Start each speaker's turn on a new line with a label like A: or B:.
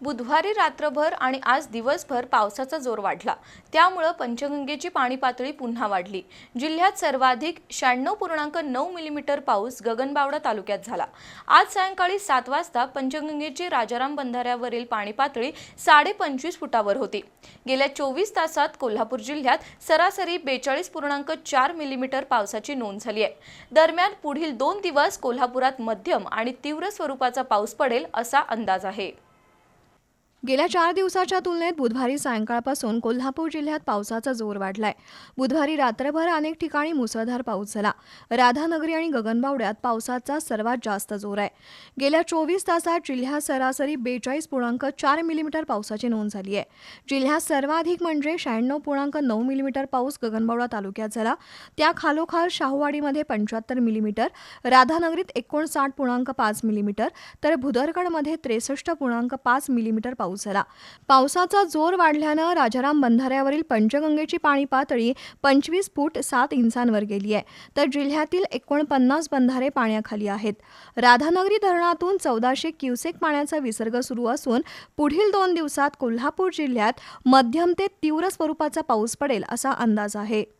A: बुधवारी रात्रभर आणि आज दिवसभर पावसाचा जोर वाढला. त्यामुळं पंचगंगेची पाणी पातळी पुन्हा वाढली. जिल्ह्यात सर्वाधिक शहाण्णव पूर्णांक नऊ मिलीमीटर पाऊस गगनबावडा तालुक्यात झाला. आज सायंकाळी सात वाजता पंचगंगेची राजाराम बंधाऱ्यावरील पाणी पातळी साडे पंचवीस फुटावर होती. गेल्या चोवीस तासात कोल्हापूर जिल्ह्यात सरासरी बेचाळीस पूर्णांक चार मिलीमीटर पावसाची नोंद झाली आहे. दरम्यान पुढील दोन दिवस कोल्हापुरात मध्यम आणि तीव्र स्वरूपाचा पाऊस पडेल असा अंदाज आहे.
B: गेल्या चार दिवसाच्या तुलनेत बुधवारी सायंकाळपासून कोल्हापूर जिल्ह्यात पावसाचा जोर वाढलाय. बुधवारी रात्रभर अनेक ठिकाणी मुसळधार पाऊस झाला. राधानगरी आणि गगनबावड्यात पावसाचा सर्वात जास्त जोर आहे. गेल्या चोवीस तासात जिल्ह्यात सरासरी बेचाळीस पूर्णांक चार मिलीमीटर पावसाची नोंद झाली आहे. जिल्ह्यात सर्वाधिक म्हणजे शहाण्णव पूर्णांक नऊ मिलीमीटर पाऊस गगनबावडा तालुक्यात झाला. त्या खालोखाल शाहूवाडीमध्ये पंच्याहत्तर मिलीमीटर राधानगरीत एकोणसाठ पूर्णांक पाच मिलीमीटर तर भुदरगडमध्ये त्रेसष्ट पूर्णांक पाच मिलीमीटर पाऊस झाला. पावसाचा जोर वाढल्यानं राजाराम बंधाऱ्यावरील पंचगंगेची पाणी पातळी पंचवीस फूट सात इंचांवर गेली आहे. तर जिल्ह्यातील एकोणपन्नास बंधारे पाण्याखाली आहेत. राधानगरी धरणातून चौदाशे क्युसेक पाण्याचा विसर्ग सुरू असून पुढील दोन दिवसात कोल्हापूर जिल्ह्यात मध्यम ते तीव्र स्वरूपाचा पाऊस पडेल असा अंदाज आहे.